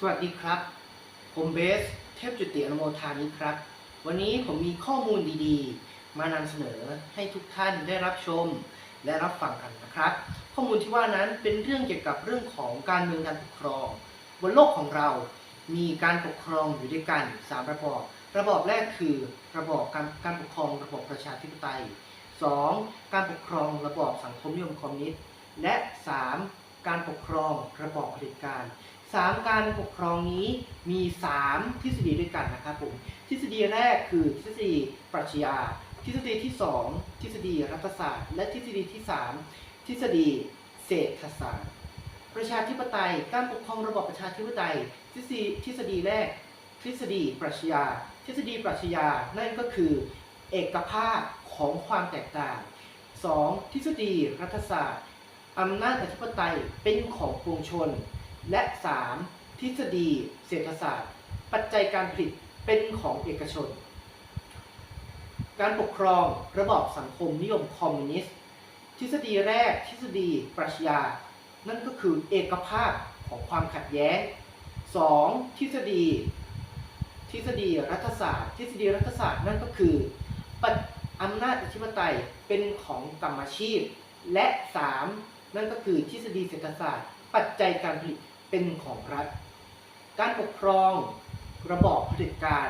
สวัสดีครับ ผมเบส เทพจุติอนุโมทานิครับ วันนี้ผมมีข้อมูลดีๆ มานำเสนอให้ทุกท่านได้รับชมและรับฟังกันนะครับ ข้อมูลที่ว่านั้นเป็นเรื่องเกี่ยวกับเรื่องของการเมืองการปกครอง บนโลกของเรามีการปกครองอยู่ด้วยกัน 3 ระบอบ ระบอบแรกคือระบอบการการปกครองระบอบประชาธิปไตย 2. การปกครองระบอบสังคมนิยมคอมมิวนิสต์และ 3. การปกครองระบอบเผด็จการ 3การปกครองนี้มี3ทฤษฎีด้วยกันนะครับผมทฤษฎีแรกคือทฤษฎีปรัชญาทฤษฎีที่2ทฤษฎีรัฐศาสตร์ และทฤษฎีที่3ทฤษฎีเศรษฐศาสตร์ ประชาธิปไตยการปกครองระบอบประชาธิปไตยทฤษฎีทฤษฎีแรก ทฤษฎีปรัชญาทฤษฎีปรัชญานั่นก็คือเอกภาพของความแตกต่าง 2. ทฤษฎีรัฐศาสตร์อำนาจอธิปไตยเป็นของปวงชน และ 3. ทฤษฎี เศรษฐศาสตร์ ปัจจัยการผลิตเป็นของเอกชน การปกครองระบอบสังคมนิยมคอมมิวนิสต์ ทฤษฎีแรกทฤษฎีปรัชญา นั่นก็คือเอกภาพของความขัดแย้ง 2. ทฤษฎี ทฤษฎีรัฐศาสตร์ ทฤษฎีรัฐศาสตร์นั่นก็คือปัจอำนาจอธิปไตยเป็นของกรรมอาชีพ และ 3. นั่นก็คือทฤษฎีเศรษฐศาสตร์ ปัจจัยการผลิต เป็นของรัฐ การปกครองระบอบเผด็จการ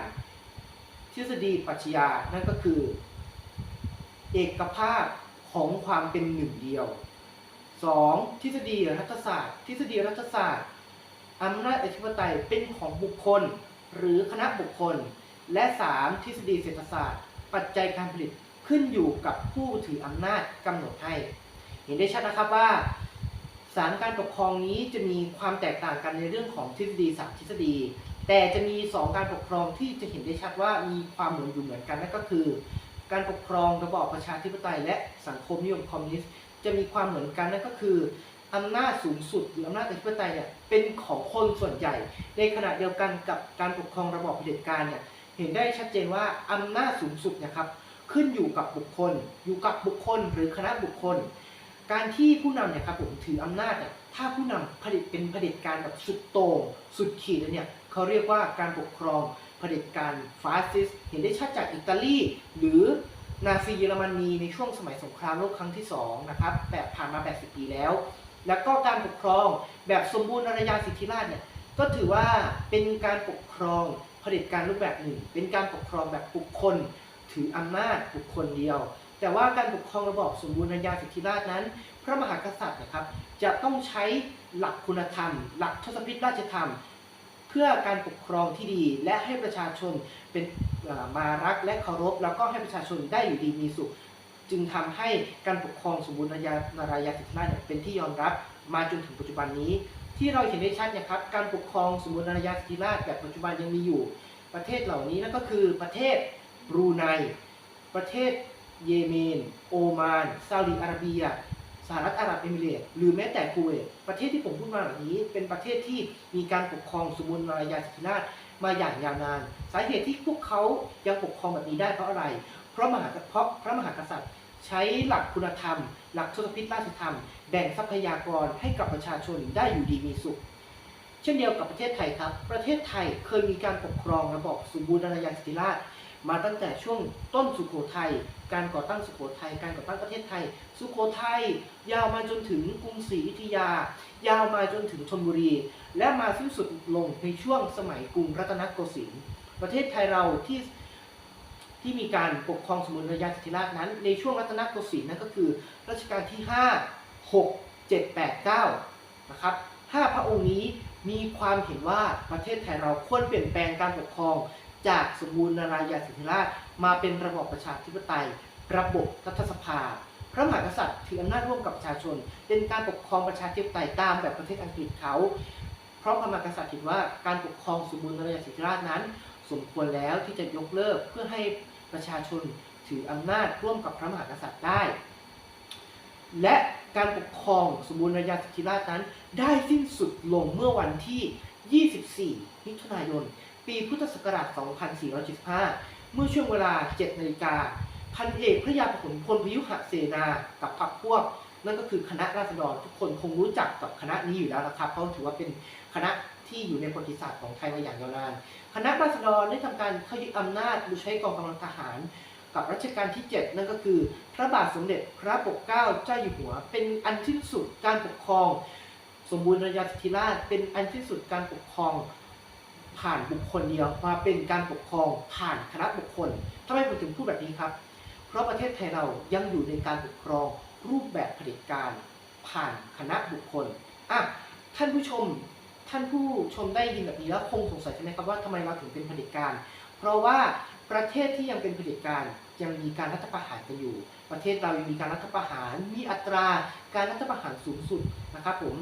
ทฤษฎีปรัชญานั่นก็คือ เอกภาพของความเป็นหนึ่งเดียว 2. ทฤษฎีรัฐศาสตร์ ทฤษฎีรัฐศาสตร์อำนาจอธิปไตยเป็นของบุคคล หรือคณะบุคคล และ 3. ทฤษฎีเศรษฐศาสตร์ ปัจจัยการผลิตขึ้นอยู่กับผู้ถืออำนาจกำหนดให้ เห็นได้ชัดนะครับว่า สารการปกครองนี้จะมีความแตกต่างกันในเรื่องของทฤษฎีสามทฤษฎี แต่จะมี 2 การปกครองที่จะเห็นได้ชัดว่ามีความเหมือนอยู่เหมือนกันนั่นก็คือ การปกครองระบอบประชาธิปไตย และสังคมนิยมคอมมิวนิสต์จะมีความเหมือนกันนั่นก็คืออำนาจสูงสุดหรืออำนาจอธิปไตยเนี่ยเป็นของคนส่วนใหญ่ ในขณะเดียวกันกับการปกครองระบอบเผด็จการเนี่ยเห็นได้ชัดเจนว่าอำนาจสูงสุดนะครับขึ้นอยู่กับบุคคล อยู่กับบุคคลหรือคณะบุคคล การที่ผู้นำเนี่ยครับผมถืออำนาจเนี่ยถ้าผู้นำผลิตเป็นเผด็จการแบบสุดโต่งสุดขีดแล้วเนี่ยเขาเรียกว่าการปกครองเผด็จการฟาสซิสต์เห็นได้ชัดจากอิตาลีหรือนาซีเยอรมนีในช่วงสมัยสงครามโลกครั้งที่สองนะครับแบบผ่านมา 80 ปีแล้ว แล้วก็การปกครองแบบสมบูรณ์อารยาสิทธิราชเนี่ยก็ถือว่าเป็นการปกครองเผด็จการรูปแบบหนึ่ง เป็นการปกครองแบบบุคคล ถืออำนาจบุคคลเดียว แต่ว่าการปกครองระบอบสมบูรณาญาสิทธิราชนั้น พระมหากษัตริย์นะครับ จะต้องใช้หลักคุณธรรม หลักทศพิธราชธรรม เพื่อการปกครองที่ดี และให้ประชาชนเป็นมารักและเคารพ แล้วก็ให้ประชาชนได้อยู่ดีมีสุข จึงทำให้การปกครองสมบูรณาญานารายาสิทธิราชเนี่ยเป็นที่ยอมรับมาจนถึงปัจจุบันนี้ ที่เราเห็นได้ชัดนยครับการปกครองสมบูรณาญาสิทธิราชแบบปัจจุบันยังมีอยู่ ประเทศเหล่านี้นั่นก็คือประเทศบรูไนประเทศ เยเมน โอมาน ซาอุดิอาระเบีย สหรัฐอาหรับเอมิเรตส์หรือแม้แต่คูเวตประเทศที่ผมพูดมาเหล่านี้ เป็นประเทศที่มีการปกครองสมบูรณาญาสิทธิราชมาอย่างยาวนาน สาเหตุที่พวกเขายังปกครองแบบนี้ได้เพราะอะไร เพราะมหาเพราะพระมหากษัตริย์ ใช้หลักคุณธรรม หลักทศพิธราชธรรม แบ่งทรัพยากรให้กับประชาชนได้อยู่ดีมีสุข เช่นเดียวกับประเทศไทยครับ ประเทศไทยเคยมีการปกครองระบอบสมบูรณาญาสิทธิราช มาตั้งแต่ช่วงต้นสุโขทัยการก่อตั้งสุโขทัยการก่อตั้งประเทศไทย สุโขทัยยาวมาจนถึงกรุงศรีอยุธยา ยาวมาจนถึงชลบุรี และมาสิ้นสุดลงในช่วงสมัยกรุงรัตนโกสินทร์ประเทศไทยเราที่ที่มีการปกครองสมบูรณาญาสิทธิราชนั้น ในช่วงรัตนโกสินทร์นั่นก็คือรัชกาลที่ 5 6 7 8 9นะครับห้าพระองค์นี้มีความเห็นว่าประเทศไทยเราควรเปลี่ยนแปลงการปกครอง จากสมบูรณาญาสิทธิราชมาเป็นระบอบประชาธิปไตย ระบบรัฐสภา พระมหากษัตริย์ถืออำนาจร่วมกับประชาชน เป็นการปกครองประชาธิปไตยตามแบบประเทศอังกฤษเขา เพราะพระมหากษัตริย์เห็นว่าการปกครองสมบูรณาญาสิทธิราชนั้น สมควรแล้วที่จะยกเลิกเพื่อให้ประชาชนถืออำนาจร่วมกับพระมหากษัตริย์ได้ และการปกครองสมบูรณาญาสิทธิราชนั้น ได้สิ้นสุดลงเมื่อวันที่ 24 มิถุนายน ปีพุทธศักราช 2475 เมื่อช่วงเวลา 7 นาฬิกา พันเอกพระยาผลพลพยุหเสนา กับพรรคพวก นั่นก็คือคณะราษฎรทุกคนคงรู้จักกับคณะนี้อยู่แล้วนะครับ เพราะถือว่าเป็นคณะที่อยู่ในประวัติศาสตร์ของไทยมาอย่างยาวนาน คณะราษฎรได้ทำการเข้ายึดอำนาจโดยใช้กองกำลังทหาร กับรัชกาลที่ 7 นั่นก็คือ พระบาทสมเด็จพระปกเกล้าเจ้าอยู่หัว เป็นอันสิ้นสุดการปกครอง สมบูรณาญาสิทธิราชเป็นอันสิ้นสุดการปกครอง ผ่านบุคคลเดียวมาเป็นการปกครองผ่านคณะบุคคลทำไมผมถึงพูดแบบนี้ครับ เพราะประเทศไทยเรายังอยู่ในการปกครองรูปแบบเผด็จการ ผ่านคณะบุคคลอะท่านผู้ชมท่านผู้ชมได้ยินแบบนี้แล้วคงสงสัยใช่ไหมครับว่าทำไมเราถึงเป็นเผด็จการ เพราะว่าประเทศที่ยังเป็นเผด็จการยังมีการรัฐประหารกันอยู่ ประเทศเรายังมีการรัฐประหาร มีอัตราการรัฐประหารสูงสุดนะครับผม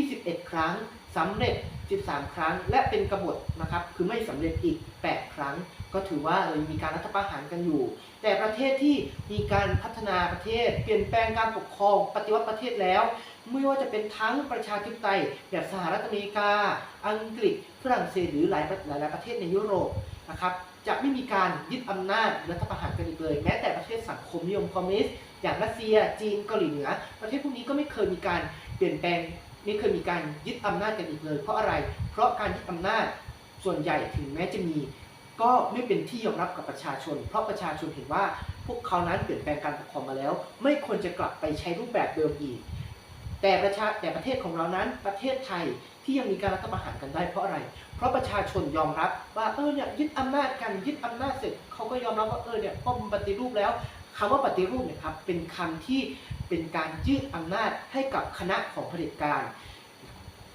21 ครั้ง สำเร็จ 13 ครั้ง และเป็นกบฏนะครับ คือไม่สำเร็จอีก 8 ครั้ง ก็ถือว่าเรามีการรัฐประหารกันอยู่ แต่ประเทศที่มีการพัฒนาประเทศ เปลี่ยนแปลงการปกครองปฏิวัติประเทศแล้ว ไม่ว่าจะเป็นทั้งประชาธิปไตยแบบสหรัฐอเมริกา อังกฤษ ฝรั่งเศสหรือหลายหลายประเทศในยุโรปนะครับจะไม่มีการยึดอำนาจรัฐประหารกันอีกเลย แม้แต่ประเทศสังคมนิยมคอมมิวนิสต์อย่างรัสเซียจีนเกาหลีเหนือ ประเทศพวกนี้ก็ไม่เคยมีการเปลี่ยนแปลง ไม่เคยมีการยึดอำนาจกันอีกเลย เพราะอะไร เพราะการยึดอำนาจส่วนใหญ่ถึงแม้จะมี ก็ไม่เป็นที่ยอมรับกับประชาชน เพราะประชาชนเห็นว่า พวกเขานั้นเปลี่ยนแปลงการปกครองมาแล้ว ไม่ควรจะกลับไปใช้รูปแบบเดิมอีก แต่ประชาแต่ประเทศของเรานั้นประเทศไทยที่ยังมีการรัฐประหารกันได้เพราะอะไร เพราะประชาชนยอมรับว่าเออเนี่ยยึดอำนาจกันยึดอำนาจเสร็จเขาก็ยอมรับว่าเออเนี่ยก็ปฏิรูปแล้วคำว่าปฏิรูปเนี่ยครับเป็นคำที่ เป็นการยืดอำนาจให้กับคณะของเผด็จการ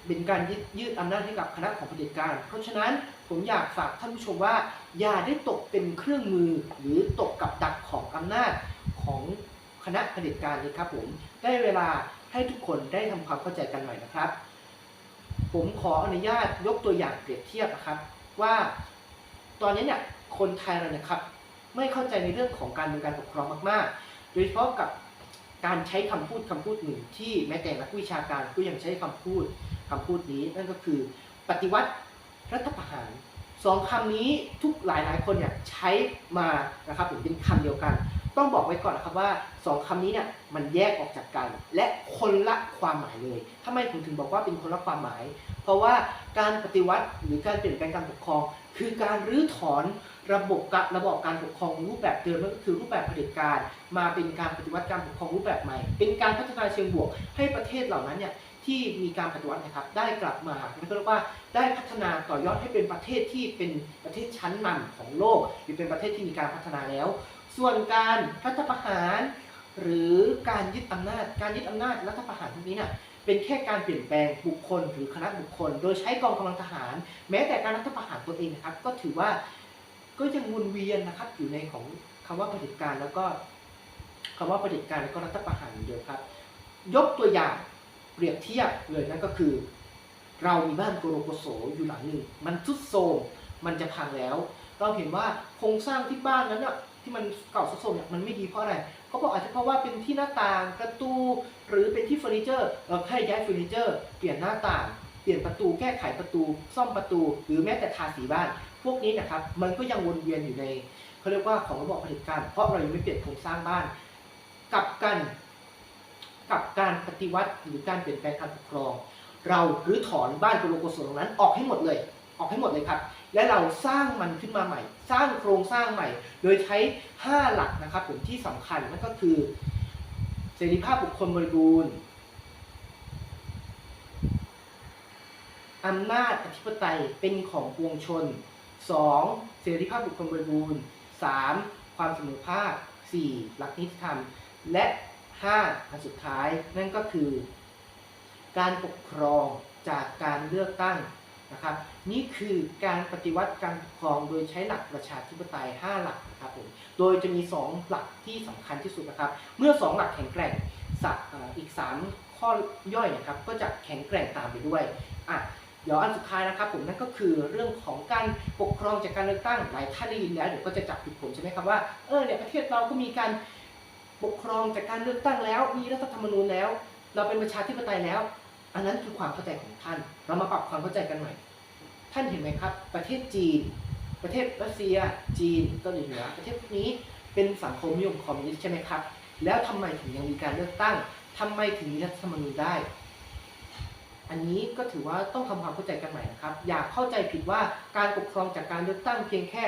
เป็นการยืดยืดอำนาจให้กับคณะของเผด็จการ เพราะฉะนั้นผมอยากฝากท่านผู้ชมว่า อย่าได้ตกเป็นเครื่องมือหรือตกกับดักของอำนาจของคณะเผด็จการนี้ครับผมได้เวลาให้ทุกคนได้ทำความเข้าใจกันหน่อยนะครับ ผมขออนุญาตยกตัวอย่างเปรียบเทียบนะครับ ว่าตอนนี้เนี่ยคนไทยเราเนี่ยครับไม่เข้าใจในเรื่องของการเมืองการปกครองมากๆ โดยเฉพาะกับ การใช้คำพูดคำพูดหนึ่งที่แม้แต่นักวิชาการก็ยังใช้คำพูดคำพูดนี้ นั่นก็คือปฏิวัติรัฐประหารสองคำนี้ทุกหลายหลายคนเนี่ยใช้มานะครับผมเป็นคำเดียวกัน ต้องบอกไว้ก่อนนะครับว่าสองคำนี้เนี่ยมันแยกออกจากกัน และคนละความหมายเลยทำไมผมถึงบอกว่าเป็นคนละความหมาย เพราะว่าการปฏิวัติหรือการเปลี่ยนแปลงการปกครอง คือการรื้อถอน ระบบกระบอบการปกครองรูปแบบเดิมก็คือรูปแบบเผด็จการ มาเป็นการปฏิวัติการปกครองรูปแบบใหม่ เป็นการพัฒนาเชิงบวก ให้ประเทศเหล่านั้นเนี่ยที่มีการปฏิวัตินะครับได้กลับมาเรียกว่าได้พัฒนาต่อยอดให้เป็นประเทศที่เป็นประเทศชั้นนำของโลก หรือเป็นประเทศที่มีการพัฒนาแล้ว ส่วนการรัฐประหาร หรือการยึดอำนาจ การยึดอำนาจรัฐประหารพวกนี้เนี่ยเป็นแค่การเปลี่ยนแปลงบุคคลหรือคณะบุคคล โดยใช้กองกำลังทหาร แม้แต่การรัฐประหารตัวเองนะครับ ก็ถือว่า ก็ยังวนเวียนนะครับ อยู่ในของคำว่าเผด็จการแล้วก็คำว่าเผด็จการแล้วก็รัฐประหารเดียวครับ ยกตัวอย่างเปรียบเทียบเลยนั่นก็คือ เรามีบ้านโกโลโกโสอยู่หลังหนึ่งมันทุดโทรมมันจะพังแล้ว เราเห็นว่าโครงสร้างที่บ้านนั้นน่ะที่มันเก่าทรุดโทรมเนี่ยมันไม่ดีเพราะอะไรเขาบอกอาจจะเพราะว่าเป็นที่หน้าต่างประตู หรือเป็นที่เฟอร์นิเจอร์เราแค่ย้ายเฟอร์นิเจอร์เปลี่ยนหน้าต่าง เปลี่ยนประตูแก้ไขประตู ซ่อมประตู หรือแม้แต่ทาสีบ้าน พวกนี้นะครับมันก็ยังวนเวียนอยู่ในเขาเรียกว่าของระบบผด็จการ เพราะเรายังไม่เปลี่ยนโครงสร้างบ้านกับกันกับการปฏิวัติหรือการเปลี่ยนแปลงการปกครอง เราหรือถอนบ้านโกโลโกสตรงนั้นออกให้หมดเลย ออกให้หมดเลยครับ และเราสร้างมันขึ้นมาใหม่ สร้างโครงสร้างใหม่ โดยใช้ 5 หลักนะครับผมที่สำคัญนั่นก็คือเสรีภาพบุคคลบริบูรณ์ อำนาจอธิปไตยเป็นของปวงชน 2. เสรีภาพบุคคลบริบูรณ์ 3. ความเสมอภาค 4. หลักนิติธรรม และ 5 อันสุดท้ายนั่นก็คือ การปกครองจากการเลือกตั้งนะครับนี่คือการปฏิวัติการปกครองโดยใช้หลักประชาธิปไตย 5 หลักนะครับผมโดยจะมี 2 หลักที่สำคัญที่สุดนะครับ เมื่อ 2 หลักแข็งแกร่งสักอีก 3 ข้อย่อยนะครับก็จะแข็งแกร่งตามไปด้วยอะ เดี๋ยวอันสุดท้ายนะครับผมนั่นก็คือเรื่องของการปกครองจากการเลือกตั้งหลายท่านได้ยินแล้วเดี๋ยวก็จะจับผิดผมใช่ไหมครับว่าเออเนี่ยประเทศเราก็มีการปกครองจากการเลือกตั้งแล้ว มีรัฐธรรมนูญแล้ว เราเป็นประชาธิปไตยแล้ว อันนั้นคือความเข้าใจของท่าน เรามาปรับความเข้าใจกันใหน่ท่านเห็นไหมครับ ประเทศจีน ประเทศรัสเซีย จีนเกาหลีเหนือประเทศพวกนี้เป็นสังคมนิยมคอมมิวนิสต์ใช่ไหมครับ แล้วทำไมถึงยังมีการเลือกตั้งทำไมถึงมีรัฐธรรมนูญได้ อันนี้ก็ถือว่าต้องทำความเข้าใจกันใหม่นะครับ อย่าเข้าใจผิดว่าการปกครองจากการเลือกตั้งเพียงแค่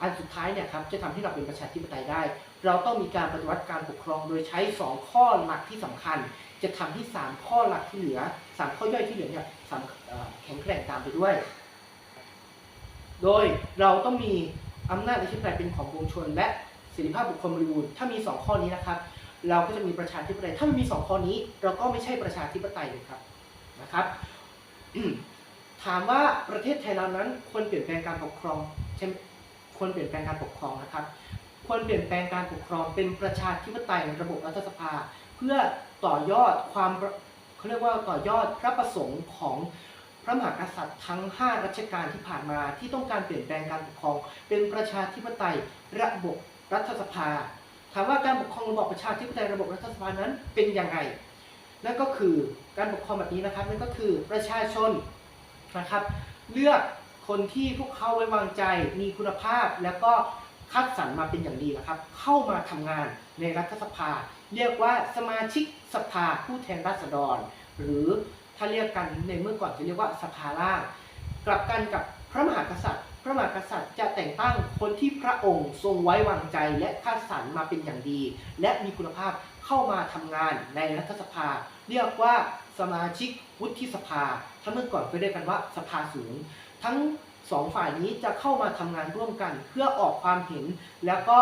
อันสุดท้ายเนี่ยครับจะทำให้เราเป็นประชาธิปไตยได้ เราต้องมีการปฏิวัติการปกครองโดยใช้ 2 ข้อหลักที่สำคัญ จะทำให้ 3 ข้อหลักที่เหลือ 3 ข้อย่อยที่เหลือเนี่ยสแข็งแกร่งตามไปด้วย โดยเราต้องมีอำนาจอธิปไตยเป็นของปวงชน และเสรีภาพบุคคลบริบูรณ์ถ้ามี 2 ข้อนี้นะครับ เราก็จะมีประชาธิปไตยถ้าไม่มี 2 ข้อนี้ เราก็ไม่ใช่ประชาธิปไตยเลยครับ นะครับถามว่าประเทศไทยเรานั้นควรเปลี่ยนแปลงการปกครองใช่ไหมควรเปลี่ยนแปลงการปกครองนะครับควรเปลี่ยนแปลงการปกครองเป็นประชาธิปไตยระบบรัฐสภา เพื่อต่อยอดความเขาเรียกว่าต่อยอดพระประสงค์ของพระมหากษัตริย์ทั้ง 5 รัชกาลที่ผ่านมาที่ต้องการเปลี่ยนแปลงการปกครอง เป็นประชาธิปไตยระบบรัฐสภา ถามว่าการปกครองระบบประชาธิปไตยระบบรัฐสภานั้นเป็นยังไง นั่นก็คือการปกครองแบบนี้นะครับนั่นก็คือประชาชนนะครับ เลือกคนที่พวกเขาไว้วางใจมีคุณภาพแล้วก็คัดสรรมาเป็นอย่างดีนะครับ เข้ามาทำงานในรัฐสภา เรียกว่าสมาชิกสภาผู้แทนราษฎร หรือถ้าเรียกกันในเมื่อก่อนจะเรียกว่าสภาล่างกลับกันกับพระมหากษัตริย์ พระมหากษัตริย์จะแต่งตั้งคนที่พระองค์ทรงไว้วางใจและคัดสรรมาเป็นอย่างดี และมีคุณภาพ เข้ามาทำงานในรัฐสภา เรียกว่าสมาชิกวุฒิสภา ถ้าเมื่อก่อนก็เรียกกันว่าสภาสูง ทั้งสองฝ่ายนี้จะเข้ามาทำงานร่วมกัน เพื่อออกความเห็นแล้วก็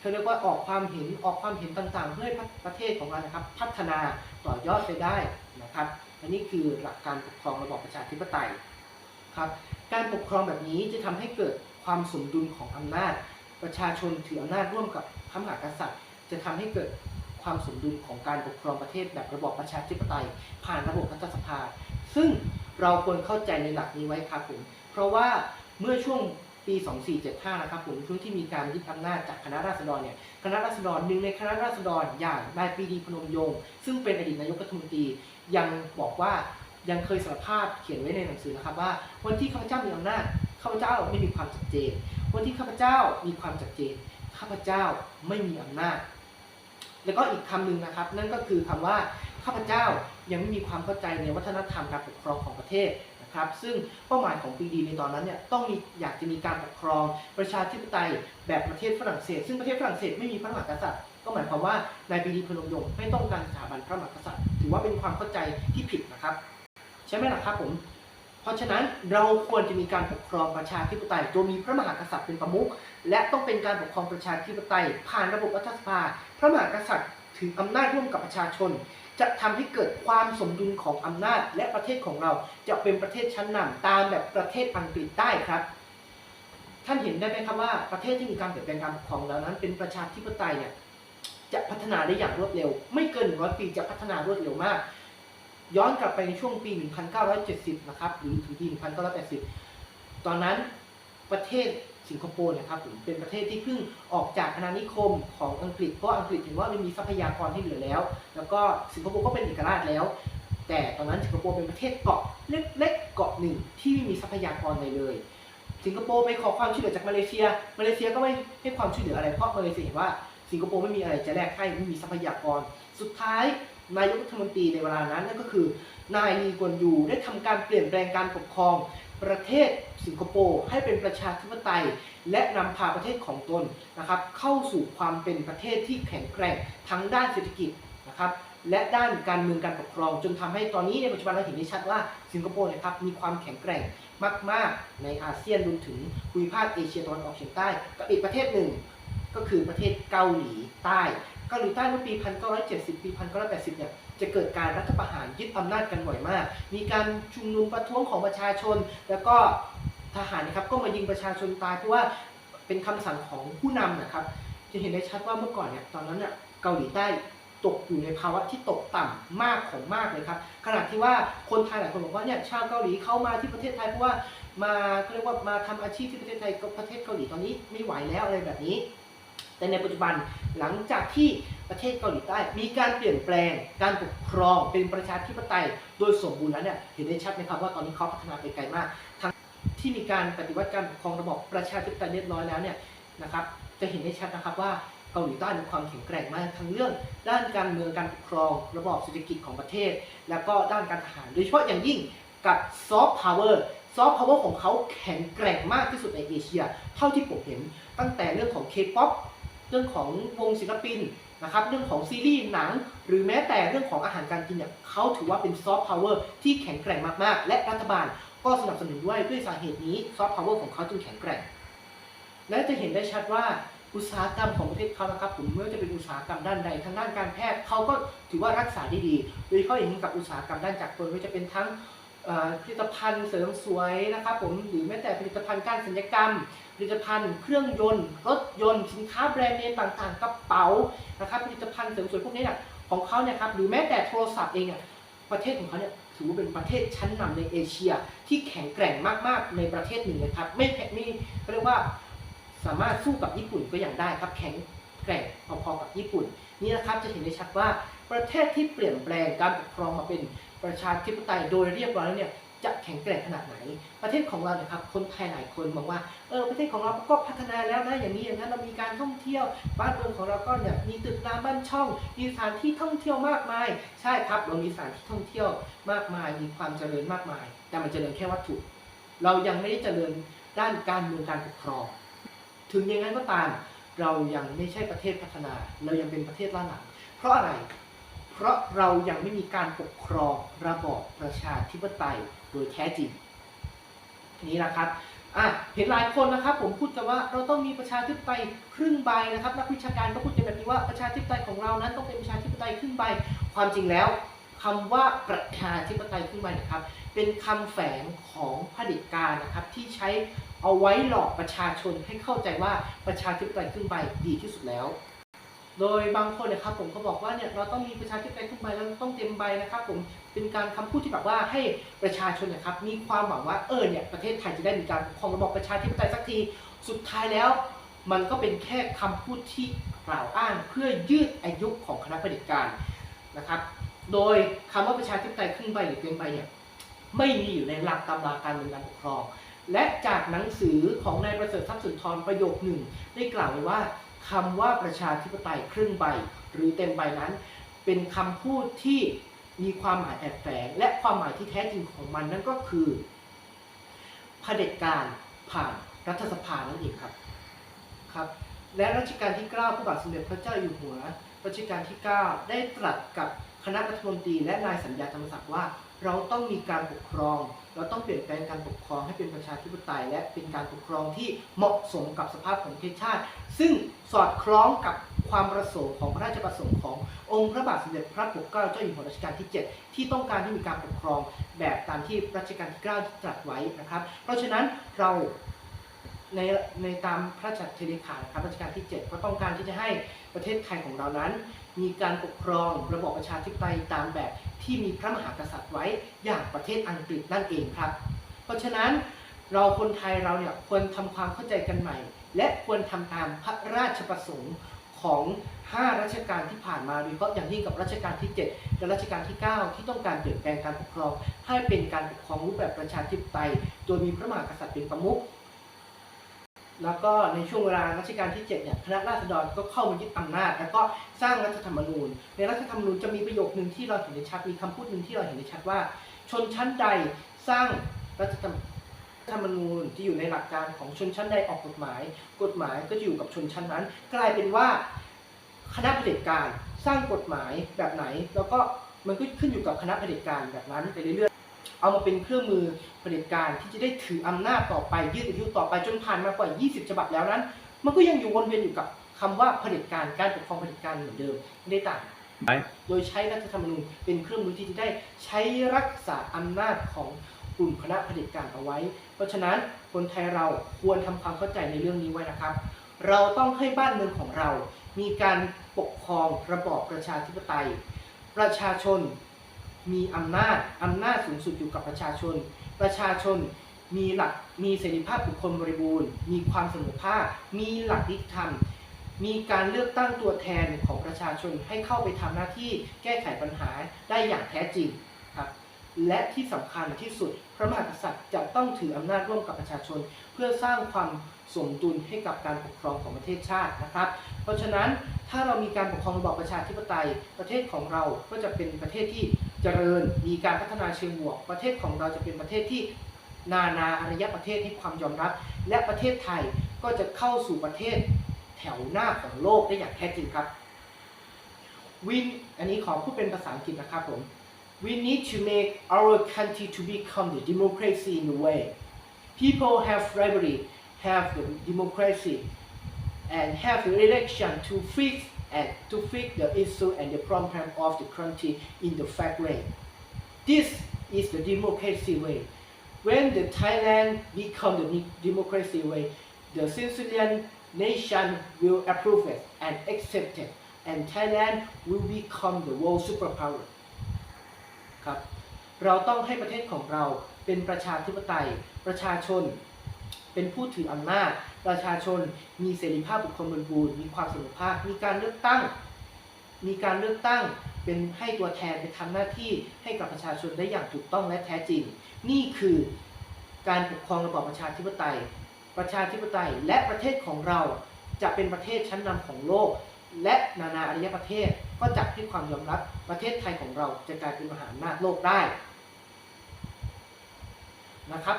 เขาเรียกว่าออกความเห็นออกความเห็นต่างๆ เพื่อให้ประเทศของเรานะครับ พัฒนาต่อยอดไปได้นะครับอันนี้คือหลักการปกครองระบอบประชาธิปไตยครับการปกครองแบบนี้จะทำให้เกิดความสมดุลของอำนาจ ประชาชนถืออำนาจร่วมกับพระมหากษัตริย์ จะทำให้เกิด ความสมดุลของการปกครองประเทศแบบระบอบประชาธิปไตย ผ่านระบบรัฐสภา ซึ่งเราควรเข้าใจในหลักนี้ไว้ครับผม เพราะว่าเมื่อช่วงปี 2475 นะครับผมช่วงที่มีการยึดอำนาจจากคณะราษฎรเนี่ยคณะราษฎรหนึ่งในคณะราษฎรอย่างนายปรีดีพนมยงค์ซึ่งเป็นอดีตนายกรัฐมนตรียังบอกว่ายังเคยสารภาพเขียนไว้ในหนังสือนะครับว่า วันที่ข้าพเจ้ามีอำนาจข้าพเจ้าไม่มีความชัดเจน วันที่ข้าพเจ้ามีความชัดเจนข้าพเจ้าไม่มีอำนาจ แล้วก็อีกคำหนึ่งนะครับ นั่นก็คือคำว่าข้าพเจ้ายังไม่มีความเข้าใจในวัฒนธรรมการปกครองของประเทศนะครับ ซึ่งเป้าหมายของปีดีในตอนนั้นเนี่ยต้องมีอยากจะมีการปกครองประชาธิปไตยแบบประเทศฝรั่งเศส ซึ่งประเทศฝรั่งเศสไม่มีพระมหากษัตริย์ ก็หมายความว่านายปีดีพนมยงค์ไม่ต้องการสถาบันพระมหากษัตริย์ ถือว่าเป็นความเข้าใจที่ผิดนะครับ ใช่ไหมล่ะครับผม เพราะฉะนั้นเราควรจะมีการปกครองประชาธิปไตยโดยมีพระมหากษัตริย์เป็นประมุขและต้องเป็นการปกครองประชาธิปไตย ผ่านระบบรัฐสภา พระมหากษัตริย์ถืออำนาจร่วมกับประชาชน จะทำให้เกิดความสมดุลของอำนาจ และประเทศของเราจะเป็นประเทศชั้นนำตามแบบประเทศอังกฤษได้ครับ ท่านเห็นได้ไหมครับว่าประเทศที่มีการเปลี่ยนแปลงการปกครองแล้วนั้น เป็นประชาธิปไตยเนี่ยจะพัฒนาได้อย่างรวดเร็ว ไม่เกิน100ปีจะพัฒนารวดเร็วมาก ย้อนกลับไปในช่วงปี 1970 นะครับหรือถึงปี 1980 ตอนนั้นประเทศสิงคโปร์นะครับเป็นประเทศที่เพิ่งออกจากอาณานิคมของอังกฤษเพราะอังกฤษเห็นว่าไม่มีทรัพยากรที่เหลือแล้ว แล้วก็สิงคโปร์ก็เป็นเอกราชแล้ว แต่ตอนนั้นสิงคโปร์เป็นประเทศเกาะเล็กๆเกาะหนึ่งที่ไม่มีทรัพยากรใดเลย สิงคโปร์ไปขอความช่วยเหลือจากมาเลเซีย มาเลเซียก็ไม่ให้ความช่วยเหลืออะไรเพราะมาเลเซียเห็นว่าสิงคโปร์ไม่มีอะไรจะแลกให้ไม่มีทรัพยากร สุดท้าย นายกรัฐมนตรีในเวลานั้นนั่นก็คือนายลีกวนยูได้ทำการเปลี่ยนแปลงการปกครองประเทศสิงคโปร์ให้เป็นประชาธิปไตย และนำพาประเทศของตนนะครับ เข้าสู่ความเป็นประเทศที่แข็งแกร่งทั้งด้านเศรษฐกิจนะครับและด้านการเมืองการปกครอง จนทำให้ตอนนี้ในปัจจุบันเราเห็นได้ชัดว่าสิงคโปร์นะครับมีความแข็งแกร่งมาก ๆ ในอาเซียนรวมถึงภูมิภาคเอเชียตะวันออกเฉียงใต้กับอีกประเทศหนึ่ง ก็คือประเทศเกาหลีใต้ เกาหลีใต้เมื่อปี 1970 ปี 1980 เนี่ย จะเกิดการรัฐประหารยึดอำนาจกันบ่อยมาก มีการชุมนุมประท้วงของประชาชน แล้วก็ทหารนะครับก็มายิงประชาชนตายเพราะว่าเป็นคำสั่งของผู้นำนะครับ จะเห็นได้ชัดว่าเมื่อก่อนเนี่ยตอนนั้นเนี่ยเกาหลีใต้ตกอยู่ในภาวะที่ตกต่ำมากของมากเลยครับขณะที่ว่าคนไทยหลายคนบอกว่าเนี่ยชาวเกาหลีเข้ามาที่ประเทศไทยเพราะว่ามาเขาเรียกว่ามาทำอาชีพที่ประเทศไทยกับประเทศเกาหลีตอนนี้ไม่ไหวแล้วอะไรแบบนี้ แต่ในปัจจุบันหลังจากที่ประเทศเกาหลีใต้ มีการเปลี่ยนแปลงการปกครองเป็นประชาธิปไตย โดยสมบูรณ์แล้วเนี่ยเห็นได้ชัดไหมครับว่าตอนนี้เขาพัฒนาไปไกลมากทั้งที่มีการปฏิวัติการปกครองระบบประชาธิปไตยเรียบร้อยแล้วเนี่ยนะครับจะเห็นได้ชัดนะครับว่าเกาหลีใต้มีความแข็งแกร่งมากทั้งเรื่อง ด้านการเมืองการปกครอง ระบอบเศรษฐกิจของประเทศ แล้วก็ด้านการทหารโดยเฉพาะอย่างยิ่งกับซอฟต์พาวเวอร์ซอฟต์พาวเวอร์ของเขาแข็งแกร่งมากที่สุดในเอเชีย เท่าที่ผมเห็นตั้งแต่เรื่องของ K-POP เรื่องของวงศิลปินนะครับเรื่องของซีรีส์หนัง หรือแม้แต่เรื่องของอาหารการกินเนี่ยเขาถือว่าเป็นซอฟต์พาวเวอร์ที่แข็งแกร่งมากๆ และรัฐบาลก็สนับสนุนด้วยด้วยสาเหตุนี้ซอฟต์พาวเวอร์ของเขาจึงแข็งแกร่ง และจะเห็นได้ชัดว่าอุตสาหกรรมของประเทศเขานะครับผมไม่ว่าจะเป็นอุตสาหกรรมด้านใดทางด้านการแพทย์เขาก็ถือว่ารักษาได้ดีโดยเฉพาะอย่างยิ่งกับอุตสาหกรรมด้านจักรกลไม่ว่าจะเป็นทั้งอ่อผลิตภัณฑ์เสริมสวยนะครับผมหรือแม้แต่ผลิตภัณฑ์การศัลยกรรม ผลิตภัณฑ์ เครื่องยนต์ รถยนต์ สินค้าแบรนด์เนมต่างๆ กระเป๋านะครับผลิตภัณฑ์เสริมสวยพวกนี้เนี่ยของเขาเนี่ยครับหรือแม้แต่โทรศัพท์เองเนี่ยประเทศของเขาเนี่ยถือว่าเป็นประเทศชั้นนำในเอเชีย ที่แข็งแกร่งมากๆในประเทศหนึ่งเลยครับไม่แพ้ไม่เขาเรียกว่าสามารถสู้กับญี่ปุ่นก็ยังได้ครับแข็งแกร่งพอๆกับญี่ปุ่น นี่นะครับจะเห็นได้ชัดว่าประเทศที่เปลี่ยนแปลงการปกครองมาเป็นประชาธิปไตยโดยเรียบร้อยแล้วเนี่ย จะแข็งแกร่งขนาดไหน ประเทศของเราเนี่ยครับคนไทยหลายคนมองว่าเออประเทศของเราก็พัฒนาแล้วนะอย่างนี้อย่างนั้นเรามีการท่องเที่ยวบ้านเมืองของเราก็เนี่ยมีตึกรามบ้านช่อง มีสถานที่ท่องเที่ยวมากมาย ใช่ครับเรามีสถานที่ท่องเที่ยวมากมาย มีความเจริญมากมาย แต่มันเจริญแค่วัตถุ เรายังไม่ได้เจริญด้านการเมืองการปกครอง ถึงอย่างนั้นก็ตามเรายังไม่ใช่ประเทศพัฒนา เรายังเป็นประเทศล้าหลัง เพราะอะไร เพราะเรายังไม่มีการปกครองระบอบประชาธิปไตย โดยแท้จริง นี่แหละครับอะเห็นหลายคนนะครับ ผมพูดกันว่าเราต้องมีประชาธิปไตยครึ่งใบนะครับ นักวิชาการก็พูดกันแบบนี้ว่าประชาธิปไตยของเรานั้นต้องเป็นประชาธิปไตยครึ่งใบ ความจริงแล้วคำว่าประชาธิปไตยครึ่งใบนะครับ เป็นคำแฝงของเผด็จการนะครับที่ใช้เอาไว้หลอกประชาชนให้เข้าใจว่าประชาธิปไตยครึ่งใบดีที่สุดแล้ว โดยบางคนเนี่ยครับผมก็บอกว่าเนี่ยเราต้องมีประชาธิปไตยครึ่งใบแล้วต้องเต็มใบนะครับผมเป็นการคำพูดที่แบบว่าให้ประชาชนนะครับมีความหวังว่าเออเนี่ยประเทศไทยจะได้มีการปกครองระบอบประชาธิปไตยสักทีสุดท้ายแล้ว มันก็เป็นแค่คำพูดที่กล่าวอ้างเพื่อยืดอายุของคณะเผด็จการนะครับ โดยคำว่าประชาธิปไตยครึ่งใบหรือเต็มใบเนี่ยไม่มีอยู่ในหลักตำราการเมืองการปกครอง และจากหนังสือของนายประเสริฐทรัพย์สุนทรประโยคหนึ่งได้กล่าวไว้ว่า คำว่าประชาธิปไตยครึ่งใบ หรือเต็มใบนั้น เป็นคำพูดที่มีความหมายแอบแฝงและความหมายที่แท้จริงของมันนั่นก็คือเผด็จการผ่านรัฐสภานั่นเองครับครับ และรัชกาลที่9พระบาทสมเด็จพระเจ้าอยู่หัว รัชกาลที่ 9 ได้ตรัสกับคณะรัฐมนตรีและนายสัญญาธรรมศักดิ์ว่า เราต้องมีการปกครอง เราต้องเปลี่ยนแปลงการปกครองให้เป็นประชาธิปไตย และเป็นการปกครองที่เหมาะสมกับสภาพของประเทศชาติ ซึ่งสอดคล้องกับความประสงค์ของพระราชประสงค์ขององค์พระบาทสมเด็จพระปกเกล้าเจ้าอยู่หัวรัชกาลที่ 7 ที่ต้องการที่มีการปกครองแบบตามที่รัชกาลที่ 9 ตรัสไว้นะครับ เพราะฉะนั้นเรา ในในตามพระราชเทริขานะครับรัชกาลที่ 7 ก็ต้องการที่จะให้ประเทศไทยของเรานั้น มีการปกครองระบอบประชาธิปไตยตามแบบที่มีพระมหากษัตริย์ไว้อย่างประเทศอังกฤษนั่นเองครับ เพราะฉะนั้นเราคนไทยเราเนี่ยควรทำความเข้าใจกันใหม่ และควรทำตามพระราชประสงค์ของ 5 รัชกาลที่ผ่านมาโดยเฉพาะอย่างยิ่งกับรัชกาลที่ 7 และรัชกาลที่ 9 ที่ต้องการเปลี่ยนแปลงการปกครอง ให้เป็นการปกครองรูปแบบประชาธิปไตย โดยมีพระมหากษัตริย์เป็นประมุข แล้วก็ในช่วงเวลารัชกาลที่7เนี่ยคณะราษฎรก็เข้ามายึดอำนาจ แล้วก็สร้างรัฐธรรมนูญ ในรัฐธรรมนูญจะมีประโยคนึงที่เราเห็นได้ชัดมีคำพูดหนึ่งที่เราเห็นได้ชัดว่า ชนชั้นใดสร้างรัฐธรรมธรรมนูญที่อยู่ในหลักการของชนชั้นใดออกกฎหมาย กฎหมายก็จะอยู่กับชนชั้นนั้น กลายเป็นว่าคณะเผด็จการสร้างกฎหมายแบบไหน แล้วก็มันก็ขึ้นอยู่กับคณะเผด็จการแบบนั้นไปเรื่อย เอามาเป็นเครื่องมือเผด็จการที่จะได้ถืออำนาจต่อไปยืดอายุต่อไปจนผ่านมากว่า 20 ฉบับแล้วนั้น มันก็ยังอยู่วนเวียนอยู่กับคำว่าเผด็จการการปกครองเผด็จการเหมือนเดิมไม่ได้ต่างโดยใช้รัฐธรรมนูญเป็นเครื่องมือที่จะได้ใช้รักษาอำนาจของกลุ่มคณะเผด็จการเอาไว้ เพราะฉะนั้นคนไทยเราควรทำความเข้าใจในเรื่องนี้ไว้นะครับ เราต้องให้บ้านเมืองของเรา มีการปกครองระบอบประชาธิปไตย ประชาชน มีอำนาจอำนาจสูงสุดอยู่กับประชาชน ประชาชนมีหลักมีเสรีภาพบุคคลบริบูรณ์ มีความเสมอภาค มีหลักนิติธรรม มีการเลือกตั้งตัวแทนของประชาชนให้เข้าไปทำหน้าที่แก้ไขปัญหาได้อย่างแท้จริงครับและที่สำคัญที่สุดพระมหากษัตริย์จะต้องถืออำนาจร่วมกับประชาชน เพื่อสร้างความสมดุลให้กับการปกครองของประเทศชาตินะครับ เพราะฉะนั้นถ้าเรามีการปกครองระบอบประชาธิปไตยประเทศของเราก็จะเป็นประเทศที่ เจริญมีการพัฒนาเชิงบวก ประเทศของเราจะเป็นประเทศที่นานาอารยประเทศให้ความยอมรับ และประเทศไทยก็จะเข้าสู่ประเทศแถวหน้าของโลกได้อย่างแท้จริงครับวินอันนี้ขอพูดเป็นภาษาอังกฤษนะครับผม we need to make our country to become the democracy in the way people have liberty have the democracy and have the election to fix and to fix the issue and the problem of the country in the fact way this is the democracy way when the Thailand become the de- democracy way the Sicilian nation will approve it and accept it and Thailand will become the world superpower ครับ เราต้องให้ประเทศของเราเป็นประชาธิปไตย ประชาชน เป็นผู้ถืออำนาจ ประชาชนมีเสรีภาพบุคคลบริบูรณ์มีความเสมอภาค มีการเลือกตั้ง มีการเลือกตั้งเป็นให้ตัวแทนไปทำหน้าที่ให้กับประชาชนได้อย่างถูกต้องและแท้จริง นี่คือการปกครองระบอบประชาธิปไตย ประชาธิปไตยและประเทศของเราจะเป็นประเทศชั้นนำของโลก และนานาอารยประเทศก็จะให้ความยอมรับประเทศไทยของเราจะกลายเป็นมหาอำนาจโลกได้นะครับ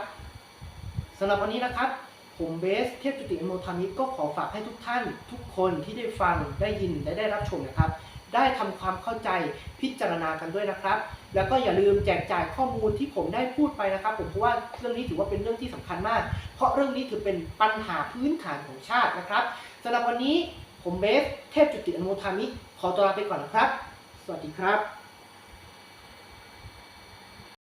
สำหรับวันนี้นะครับ ผมเบสเทพจุติอโมธามิตก็ขอฝากให้ทุกท่าน ทุกคนที่ได้ฟังได้ยินและได้รับชมนะครับ ได้ทำความเข้าใจพิจารณากันด้วยนะครับ แล้วก็อย่าลืมแจกจ่ายข้อมูลที่ผมได้พูดไปนะครับ ผมเพราะว่าเรื่องนี้ถือว่าเป็นเรื่องที่สำคัญมาก เพราะเรื่องนี้ถือเป็นปัญหาพื้นฐานของชาตินะครับสำหรับวันนี้ผมเบสเทพจุติอนุโมทามิขอตัวลาไปก่อนนะครับ สวัสดีครับ